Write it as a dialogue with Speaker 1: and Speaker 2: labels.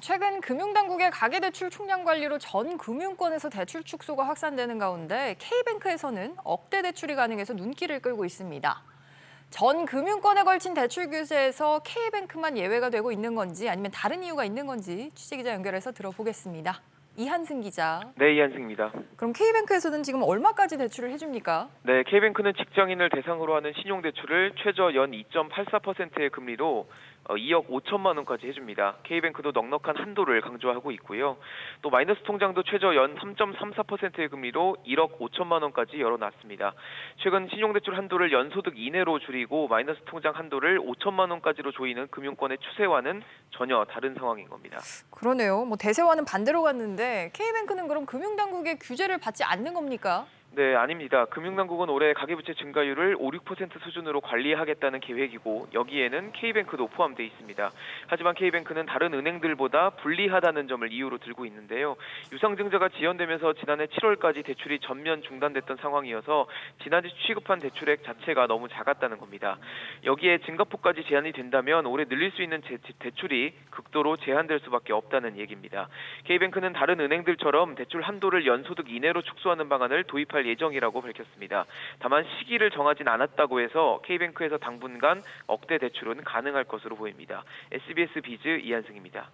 Speaker 1: 최근 금융당국의 가계대출 총량 관리로 전 금융권에서 대출 축소가 확산되는 가운데 K뱅크에서는 억대 대출이 가능해서 눈길을 끌고 있습니다. 전 금융권에 걸친 대출 규제에서 K뱅크만 예외가 되고 있는 건지 아니면 다른 이유가 있는 건지 취재기자 연결해서 들어보겠습니다. 이한승 기자.
Speaker 2: 네, 이한승입니다.
Speaker 1: 그럼 K뱅크에서는 지금 얼마까지 대출을 해줍니까?
Speaker 2: 네, K뱅크는 직장인을 대상으로 하는 신용대출을 최저 연 2.84%의 금리로 어, 2억 5천만 원까지 해줍니다. K뱅크도 넉넉한 한도를 강조하고 있고요. 또 마이너스 통장도 최저 연 3.34%의 금리로 1억 5천만 원까지 열어놨습니다. 최근 신용대출 한도를 연소득 이내로 줄이고 마이너스 통장 한도를 5천만 원까지로 조이는 금융권의 추세와는 전혀 다른 상황인 겁니다.
Speaker 1: 그러네요. 뭐 대세와는 반대로 갔는데 K뱅크는 그럼 금융당국의 규제를 받지 않는 겁니까?
Speaker 2: 네, 아닙니다. 금융당국은 올해 가계부채 증가율을 5, 6% 수준으로 관리하겠다는 계획이고 여기에는 K뱅크도 포함돼 있습니다. 하지만 K뱅크는 다른 은행들보다 불리하다는 점을 이유로 들고 있는데요. 유상증자가 지연되면서 지난해 7월까지 대출이 전면 중단됐던 상황이어서 지난해 취급한 대출액 자체가 너무 작았다는 겁니다. 여기에 증가폭까지 제한이 된다면 올해 늘릴 수 있는 제- 대출이 극도로 제한될 수밖에 없다는 얘기입니다. K뱅크는 다른 은행들처럼 대출 한도를 연소득 이내로 축소하는 방안을 도입 할 예정이라고 밝혔습니다. 다만 시기를 정하진 않았다고 해서 K뱅크에서 당분간 억대 대출은 가능할 것으로 보입니다. SBS 비즈 이한승입니다.